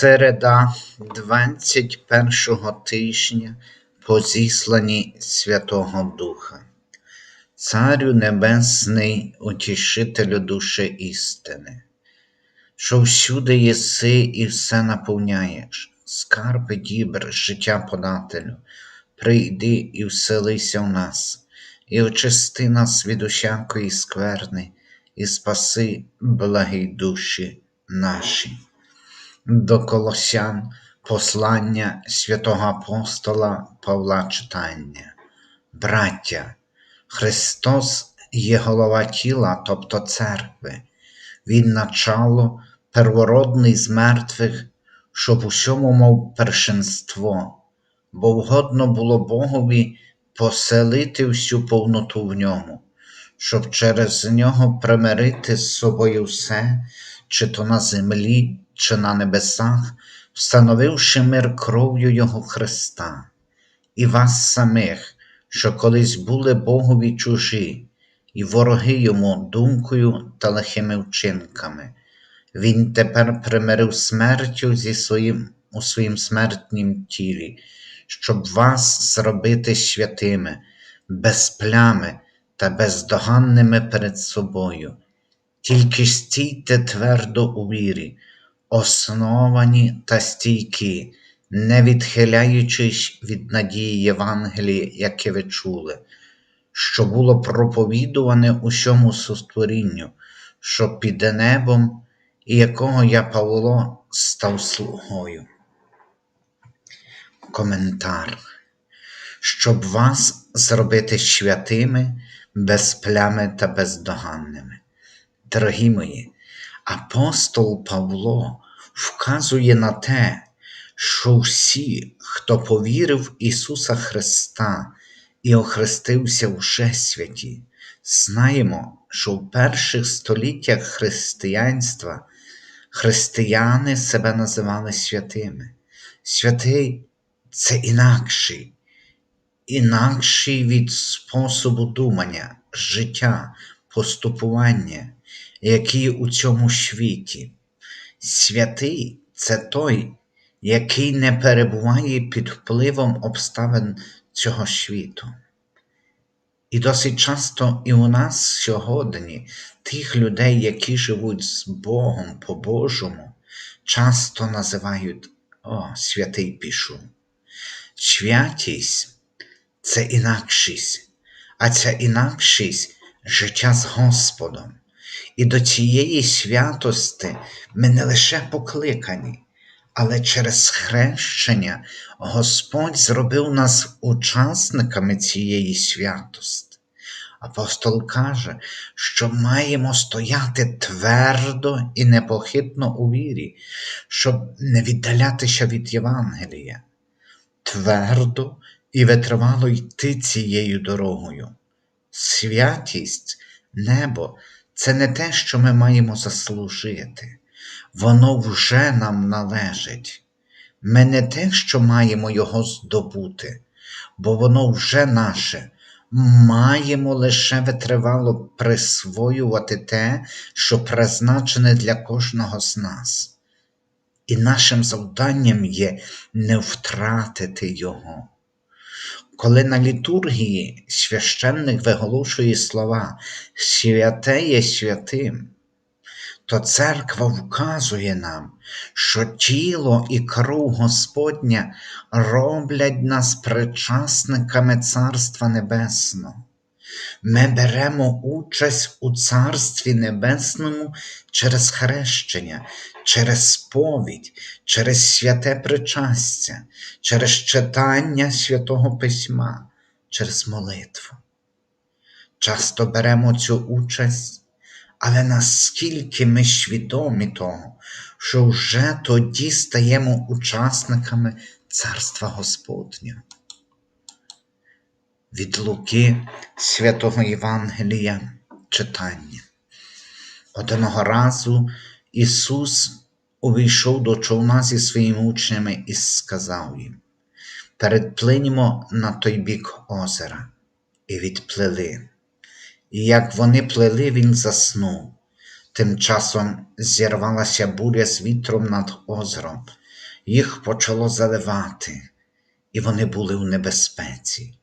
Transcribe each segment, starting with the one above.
Середа 21 тижня по зісланні Святого Духа. Царю Небесний, утішителю душі істини, що всюди єси і все наповняєш, скарби дібр, життя подателю, прийди і вселися в нас, і очисти нас від усякої скверни, і спаси благі душі наші до Колосян послання святого апостола Павла читання. Браття, Христос є голова тіла, тобто церкви, Він начало, первородний з мертвих, щоб усьому мав першинство, бо вгодно було Богові поселити всю повноту в ньому, щоб через нього примирити з собою все, чи то на землі, чи на небесах, встановивши мир кров'ю Його Христа, і вас самих, що колись були Богові чужі, і вороги йому думкою та лихими вчинками. Він тепер примирив смертю зі своїм у своїм смертнім тілі, щоб вас зробити святими, без плями та бездоганними перед собою. Тільки стійте твердо у вірі, основані та стійкі, не відхиляючись від надії Євангелії, яке ви чули, що було проповідуване усьому сотворінню, що під небом, і якого я Павло став слугою. Коментар. Щоб вас зробити святими, без плями та бездоганними. Дорогі мої, апостол Павло вказує на те, що всі, хто повірив Ісуса Христа і охрестився вже святі, знаємо, що в перших століттях християнства християни себе називали святими. Святий це інакший, інакший від способу думання, життя, поступування, які у цьому світі. Святий це той, який не перебуває під впливом обставин цього світу. І досить часто і у нас сьогодні тих людей, які живуть з Богом по-божому, часто називають О, святий пішов. Святість це інакшість, а ця інакшість життя з Господом. І до цієї святости ми не лише покликані, але через хрещення Господь зробив нас учасниками цієї святости. Апостол каже, що маємо стояти твердо і непохитно у вірі, щоб не віддалятися від Євангелія, твердо і витривало йти цією дорогою. Святість, небо це не те, що ми маємо заслужити, воно вже нам належить. Ми не те, що маємо його здобути, бо воно вже наше, маємо лише витривало присвоювати те, що призначене для кожного з нас. І нашим завданням є не втратити його. Коли на літургії священник виголошує слова святе є святим, то церква вказує нам, що тіло і кров Господня роблять нас причасниками Царства Небесного. Ми беремо участь у Царстві Небесному через хрещення, через сповідь, через святе причастя, через читання святого Письма, через молитву. Часто беремо цю участь, але наскільки ми свідомі того, що вже тоді стаємо учасниками Царства Господнього. Від Луки святого Євангелія читання. Одного разу Ісус увійшов до човна зі своїми учнями і сказав їм: Передплинімо на той бік озера, і відплили. І як вони плили, він заснув. Тим часом зірвалася буря з вітром над озером, їх почало заливати, і вони були в небезпеці.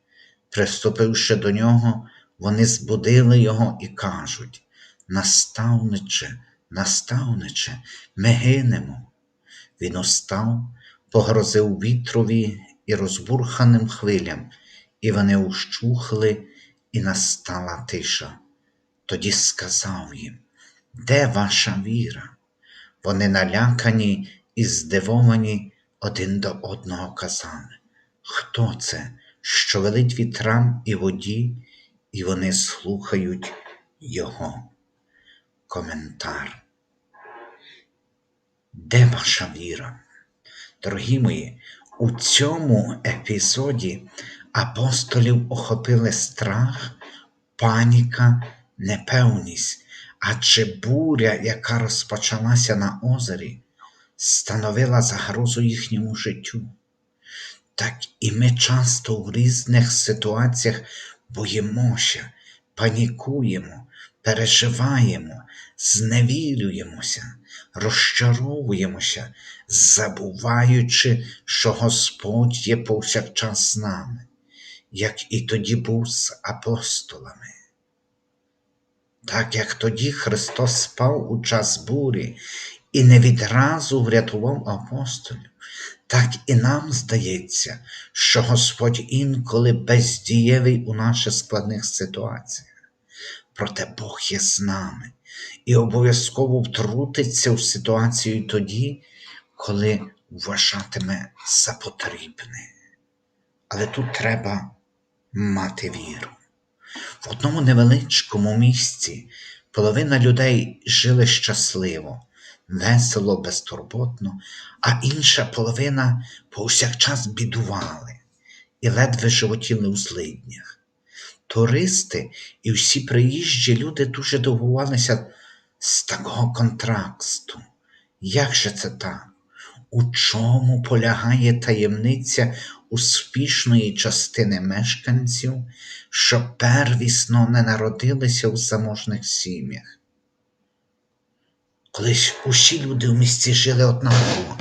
Приступивши до нього, вони збудили його і кажуть: Наставниче, наставниче, ми гинемо. Він устав, погрозив вітрові і розбурханим хвилям, і вони ущухли, і настала тиша. Тоді сказав їм, де ваша віра? Вони налякані і здивовані один до одного казали, хто це, що велить вітрам і воді, і вони слухають його. Коментар. Де ваша віра? Дорогі мої, у цьому епізоді апостолів охопили страх, паніка, непевність, адже буря, яка розпочалася на озері, становила загрозу їхньому життю. Так і ми часто в різних ситуаціях боїмося, панікуємо, переживаємо, зневірюємося, розчаровуємося, забуваючи, що Господь є повсякчас з нами, як і тоді був з апостолами. Так як тоді Христос спав у час бурі і не відразу врятував апостолів, так і нам здається, що Господь інколи бездієвий у наших складних ситуаціях. Проте Бог є з нами і обов'язково втрутиться в ситуацію тоді, коли вважатиме за потрібне. Але тут треба мати віру. В одному невеличкому місці половина людей жили щасливо, весело, безтурботно, а інша половина повсякчас бідували і ледве животіли у злиднях. Туристи і всі приїжджі люди дуже дивувалися з такого контрасту. Як же це так? У чому полягає таємниця успішної частини мешканців, що первісно не народилися у заможних сім'ях? Колись усі люди в місті жили однаково,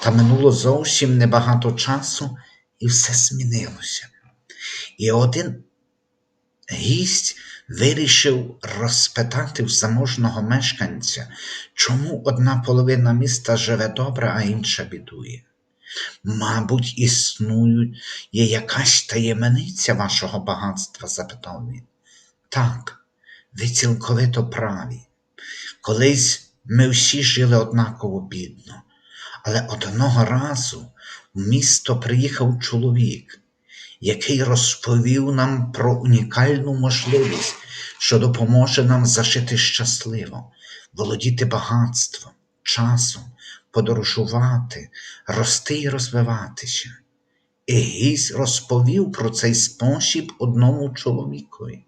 та минуло зовсім небагато часу, і все змінилося. І один гість вирішив розпитати в заможного мешканця, чому одна половина міста живе добре, а інша бідує. Мабуть, існує є якась таємниця вашого багатства? запитав він. Так, ви цілковито праві. Колись ми всі жили однаково бідно, але одного разу в місто приїхав чоловік, який розповів нам про унікальну можливість, що допоможе нам зажити щасливо, володіти багатством, часом, подорожувати, рости і розвиватися. І гість розповів про цей спосіб одному чоловікові,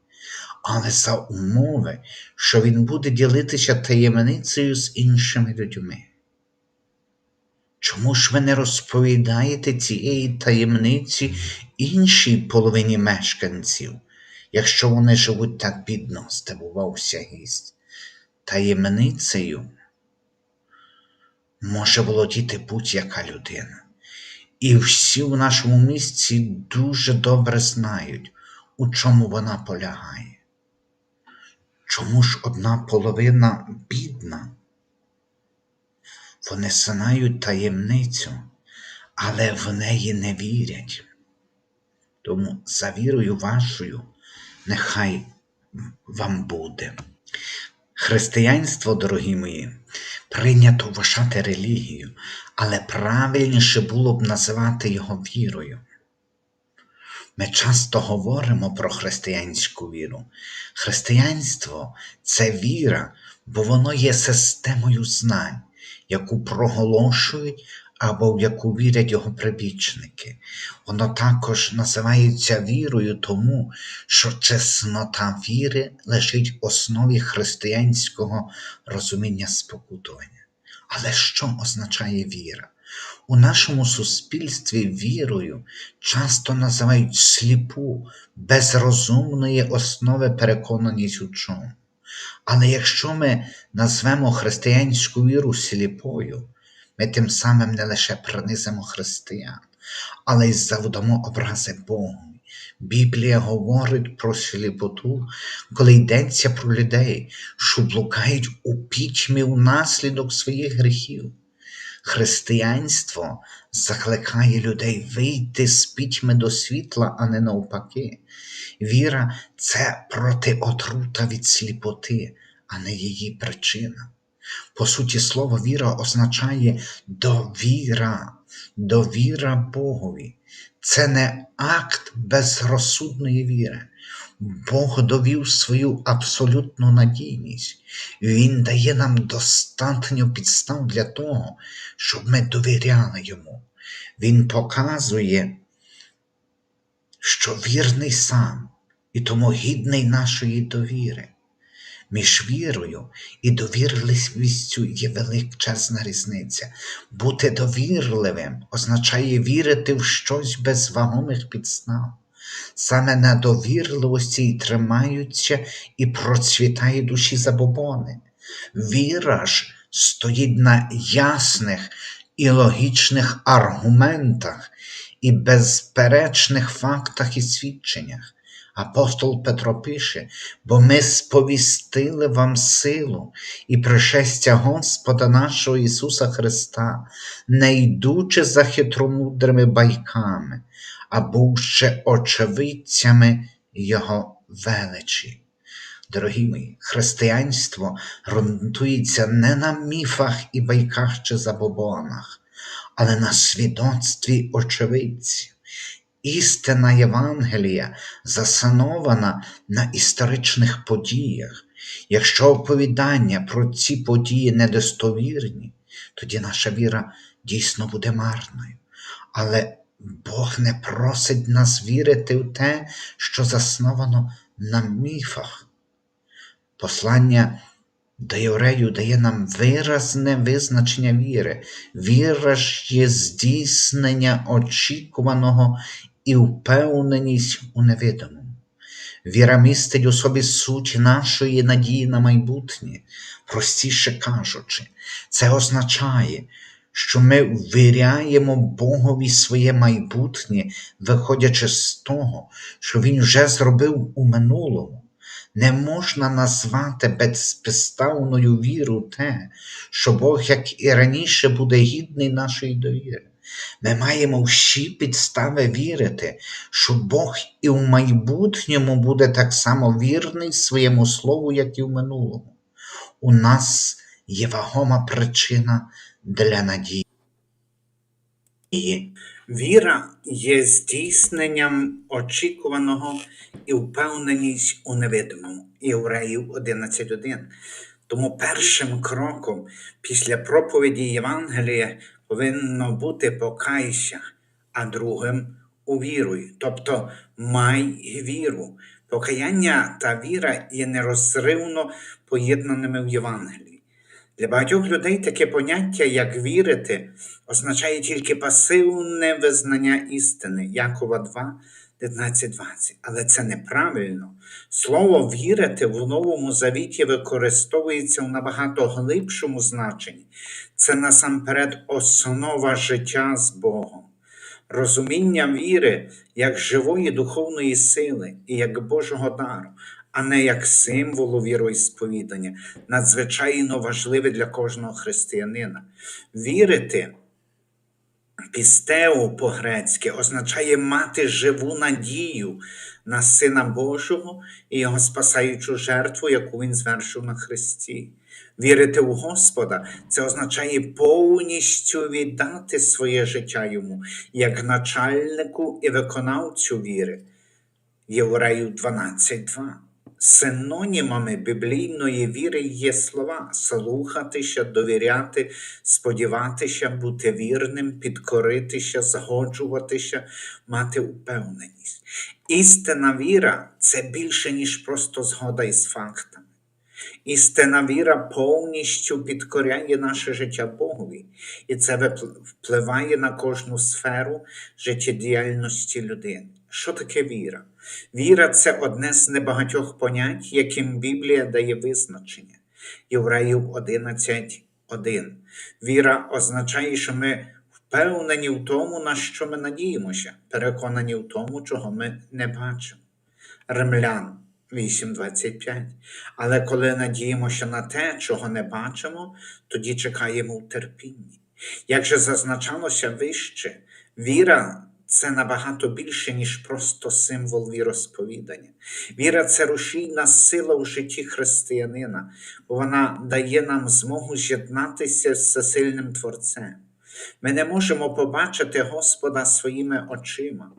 але за умови, що він буде ділитися таємницею з іншими людьми. Чому ж ви не розповідаєте цієї таємниці іншій половині мешканців, якщо вони живуть так бідно, здивувався гість. Таємницею може володіти будь-яка людина. І всі в нашому місці дуже добре знають, у чому вона полягає. Чому ж одна половина бідна? Вони знають таємницю, але в неї не вірять. Тому за вірою вашою нехай вам буде. Християнство, дорогі мої, прийнято вважати релігію, але правильніше було б називати його вірою. Ми часто говоримо про християнську віру. Християнство це віра, бо воно є системою знань, яку проголошують або в яку вірять його прибічники. Воно також називається вірою тому, що чеснота віри лежить в основі християнського розуміння спокутування. Але що означає віра? У нашому суспільстві вірою часто називають сліпу, безрозумної основи переконаність у чому. Але якщо ми назвемо християнську віру сліпою, ми тим самим не лише принизимо християн, але й завдамо образи Богу. Біблія говорить про сліпоту, коли йдеться про людей, що блукають у пітьмі внаслідок своїх гріхів. Християнство закликає людей вийти з пітьми до світла, а не навпаки. Віра це протиотрута від сліпоти, а не її причина. По суті слова, віра означає довіра, довіра Богові. Це не акт безрозсудної віри. Бог довів свою абсолютну надійність. Він дає нам достатньо підстав для того, щоб ми довіряли йому. Він показує, що вірний сам і тому гідний нашої довіри. Між вірою і довірливістю є величезна різниця. Бути довірливим означає вірити в щось без вагомих підстав. Саме на довірливості й тримаються і процвітає душі забобони. Віра ж стоїть на ясних і логічних аргументах і безперечних фактах і свідченнях. Апостол Петро пише, бо ми сповістили вам силу і пришестя Господа нашого Ісуса Христа, не йдучи за хитромудрими байками, а бувши очевидцями Його величі. Дорогі мої, християнство ґрунтується не на міфах і байках чи забобонах, але на свідоцтві очевидців. Істина Євангелія засанована на історичних подіях. Якщо оповідання про ці події недостовірні, тоді наша віра дійсно буде марною. Але Бог не просить нас вірити в те, що засновано на міфах. Послання до євреїв дає нам виразне визначення віри. Віра ж є здійснення очікуваного і впевненість у невидимому. Віра містить у собі суть нашої надії на майбутнє, простіше кажучи, це означає, що ми ввіряємо Богові своє майбутнє, виходячи з того, що Він вже зробив у минулому. Не можна назвати безпідставною віру те, що Бог, як і раніше, буде гідний нашої довіри. Ми маємо всі підстави вірити, що Бог і в майбутньому буде так само вірний своєму слову, як і в минулому. У нас є вагома причина для надії. Віра є здійсненням очікуваного і впевненість у невидимому. Євреїв 11.1. Тому першим кроком після проповіді Євангелія повинно бути покайся, а другим увіруй. Тобто май віру. Покаяння та віра є нерозривно поєднаними в Євангелії. Для багатьох людей таке поняття, як вірити, означає тільки пасивне визнання істини Якова 2, 19-20. Але це неправильно. Слово вірити в Новому Завіті використовується в набагато глибшому значенні. Це насамперед основа життя з Богом. Розуміння віри як живої духовної сили і як Божого дару, а не як символу віроісповідання, надзвичайно важливе для кожного християнина. Вірити пістео по-грецьки означає мати живу надію на Сина Божого і Його спасаючу жертву, яку Він звершив на Христі. Вірити в Господа це означає повністю віддати своє життя йому як начальнику і виконавцю віри. Євреїв 12.2. Синонімами біблійної віри є слова слухатися, довіряти, сподіватися, бути вірним, підкоритися, згоджуватися, мати упевненість. Істина віра це більше, ніж просто згода із фактами. Істинна віра повністю підкоряє наше життя Богові, і це впливає на кожну сферу життєдіяльності людини. Що таке віра? Віра це одне з небагатьох понять, яким Біблія дає визначення. Євреїв 11, один. Віра означає, що ми впевнені в тому, на що ми надіємося, переконані в тому, чого ми не бачимо. Римлян 8.25. Але коли надіємося на те, чого не бачимо, тоді чекаємо в терпінні. Як же зазначалося вище, віра це набагато більше, ніж просто символ віросповідання. Віра це рушійна сила у житті християнина, бо вона дає нам змогу з'єднатися з всесильним Творцем. Ми не можемо побачити Господа своїми очима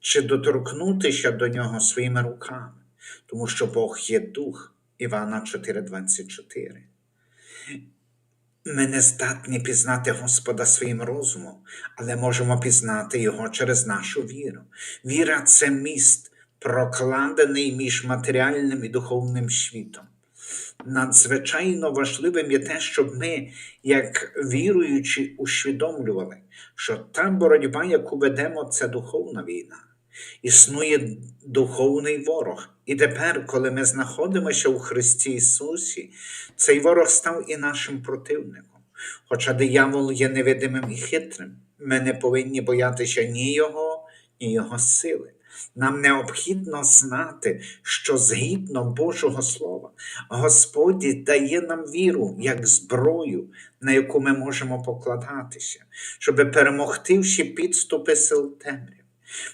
чи доторкнутися до нього своїми руками, тому що Бог є дух Івана 4:24. Ми не здатні пізнати Господа своїм розумом, але можемо пізнати Його через нашу віру. Віра це міст, прокладений між матеріальним і духовним світом. Надзвичайно важливим є те, щоб ми, як віруючі, усвідомлювали, що та боротьба, яку ведемо, це духовна війна. Існує духовний ворог. І тепер, коли ми знаходимося у Христі Ісусі, цей ворог став і нашим противником. Хоча диявол є невидимим і хитрим, ми не повинні боятися ні Його, ні Його сили. Нам необхідно знати, що згідно Божого Слова, Господь дає нам віру як зброю, на яку ми можемо покладатися, щоб перемогти всі підступи сил темряви.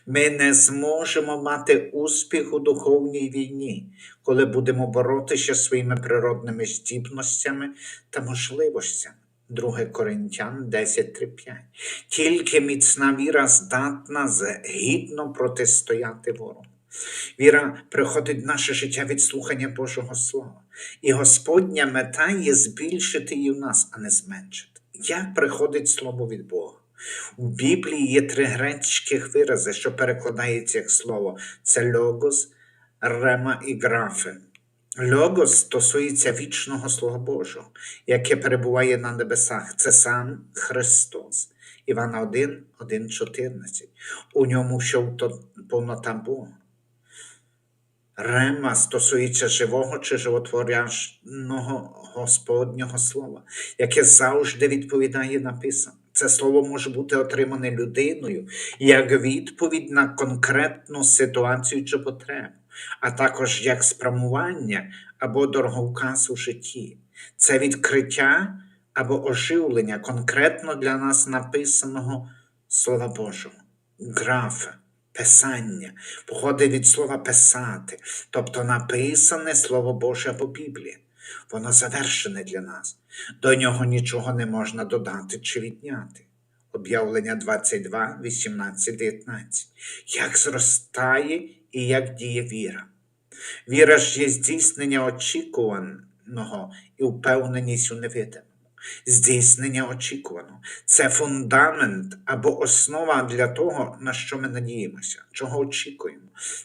Ми не зможемо мати успіх у духовній війні, коли будемо боротися своїми природними здібностями та можливостями. 2 Коринтян 10.3.5. Тільки міцна віра здатна гідно протистояти ворогу. Віра приходить в наше життя від слухання Божого Слова. І Господня мета є збільшити її в нас, а не зменшити. Як приходить слово від Бога? У Біблії є три грецьких вирази, що перекладається як слово: це логос, рема і графе. Логос стосується вічного Слова Божого, яке перебуває на небесах. Це сам Христос. Івана 1, 1, 14. У ньому що повнота Бога. Рема стосується живого чи животворяного Господнього Слова, яке завжди відповідає написано. Це слово може бути отримане людиною як відповідь на конкретну ситуацію чи потребу, а також як спрямування або дороговказ у житті. Це відкриття або оживлення конкретно для нас написаного Слова Божого, графа, писання, походить від слова писати, тобто написане Слово Боже або Біблія. Воно завершене для нас. До нього нічого не можна додати чи відняти. Об'явлення 22, 18, 19. Як зростає і як діє віра. Віра ж є здійснення очікуваного і впевненість у невидимому. Здійснення очікуваного це фундамент або основа для того, на що ми надіємося, чого очікуємо.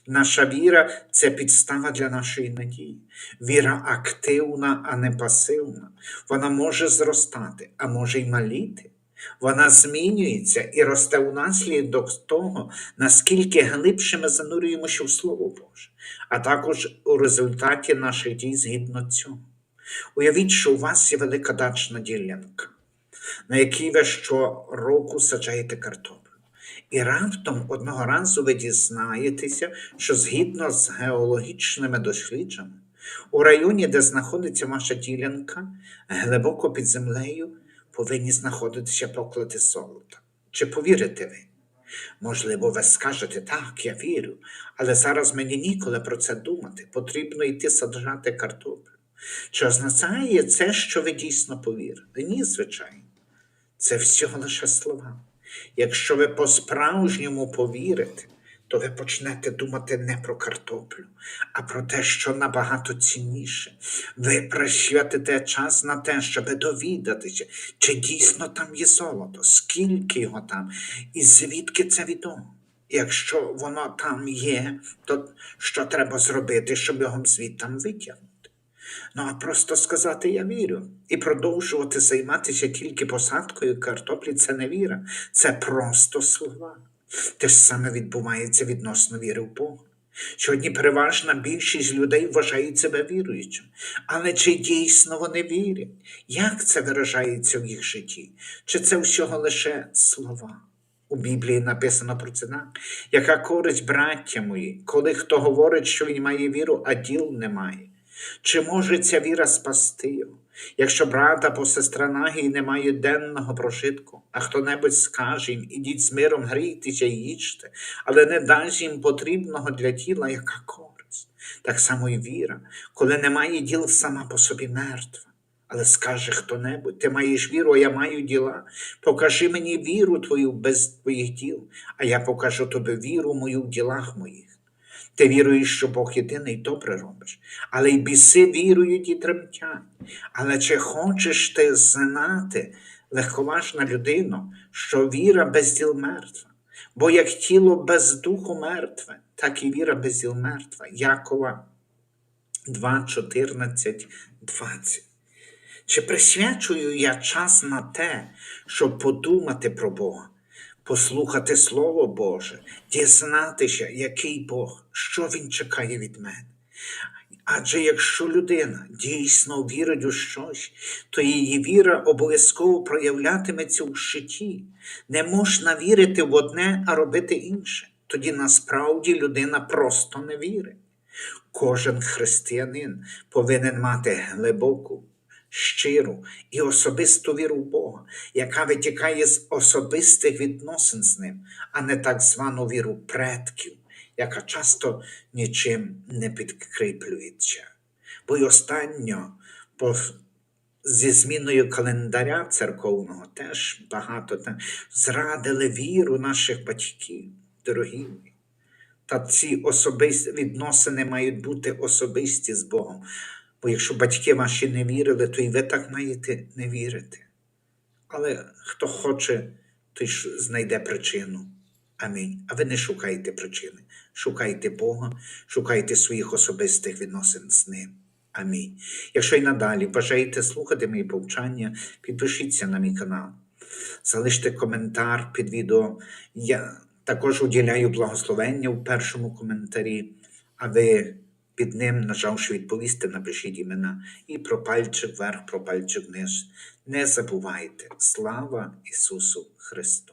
Наша віра це підстава для нашої надії. Віра активна, а не пасивна. Вона може зростати, а може й маліти. Вона змінюється і росте унаслідок того, наскільки глибше ми занурюємося в Слово Боже, а також у результаті наших дій згідно цього. Уявіть, що у вас є велика дачна ділянка, на якій ви щороку саджаєте картоплю. І раптом одного разу ви дізнаєтеся, що згідно з геологічними дослідженнями, у районі, де знаходиться ваша ділянка, глибоко під землею повинні знаходитися поклади золота. Чи повірите ви? Можливо, ви скажете, так, я вірю, але зараз мені ніколи про це думати. Потрібно йти саджати картоплю. Чи означає це, що ви дійсно повірите? Ні, звичайно. Це всього лише слова. Якщо ви по-справжньому повірите, то ви почнете думати не про картоплю, а про те, що набагато цінніше. Ви присвятите час на те, щоб довідатися, чи дійсно там є золото, скільки його там, і звідки це відомо. Якщо воно там є, то що треба зробити, щоб його звідти витягнути? Ну, а просто сказати я вірю і продовжувати займатися тільки посадкою картоплі це не віра, це просто слова. Те ж саме відбувається відносно віри в Бога. Сьогодні переважна більшість людей вважають себе віруючим. Але чи дійсно вони вірять? Як це виражається в їх житті? Чи це всього лише слова? У Біблії написано про це. Яка користь, браття мої, коли хто говорить, що він має віру, а діл немає? Чи може ця віра спасти його? Якщо брат або сестра нагій не мають денного прожитку, а хто-небудь скаже їм, ідіть з миром, грійтеся і їжте, але не дасть їм потрібного для тіла, яка користь. Так само і віра, коли немає діл сама по собі мертва. Але скаже хто-небудь, ти маєш віру, а я маю діла. Покажи мені віру твою без твоїх діл, а я покажу тобі віру мою в ділах моїх. Ти віруєш, що Бог єдиний добре робиш, але й біси вірують і тремтять. Але чи хочеш ти знати, легковажна людино, що віра без діл мертва? Бо як тіло без духу мертве, так і віра без діл мертва. Якова 2, 14, 20. Чи присвячую я час на те, щоб подумати про Бога, послухати Слово Боже, дізнатися, який Бог, що Він чекає від мене? Адже якщо людина дійсно вірить у щось, то її віра обов'язково проявлятиметься у житті. Не можна вірити в одне, а робити інше. Тоді насправді людина просто не вірить. Кожен християнин повинен мати глибоку, щиру і особисту віру в Бога, яка витікає з особистих відносин з ним, а не так звану віру предків, яка часто нічим не підкріплюється. Бо й останньо, по, зі зміною календаря церковного, теж багато там, зрадили віру наших батьків, дорогі. Та ці особисті відносини мають бути особисті з Богом. Бо якщо батьки ваші не вірили, то і ви так маєте не вірити. Але хто хоче, той знайде причину. Амінь. А ви не шукайте причини. Шукайте Бога, шукайте своїх особистих відносин з Ним. Амінь. Якщо й надалі бажаєте слухати мої повчання, підпишіться на мій канал, залиште коментар під відео. Я також уділяю благословення в першому коментарі, а ви під ним, нажавши відповісти, напишіть імена і про пальчик вверх, про пальчик вниз. Не забувайте. Слава Ісусу Христу!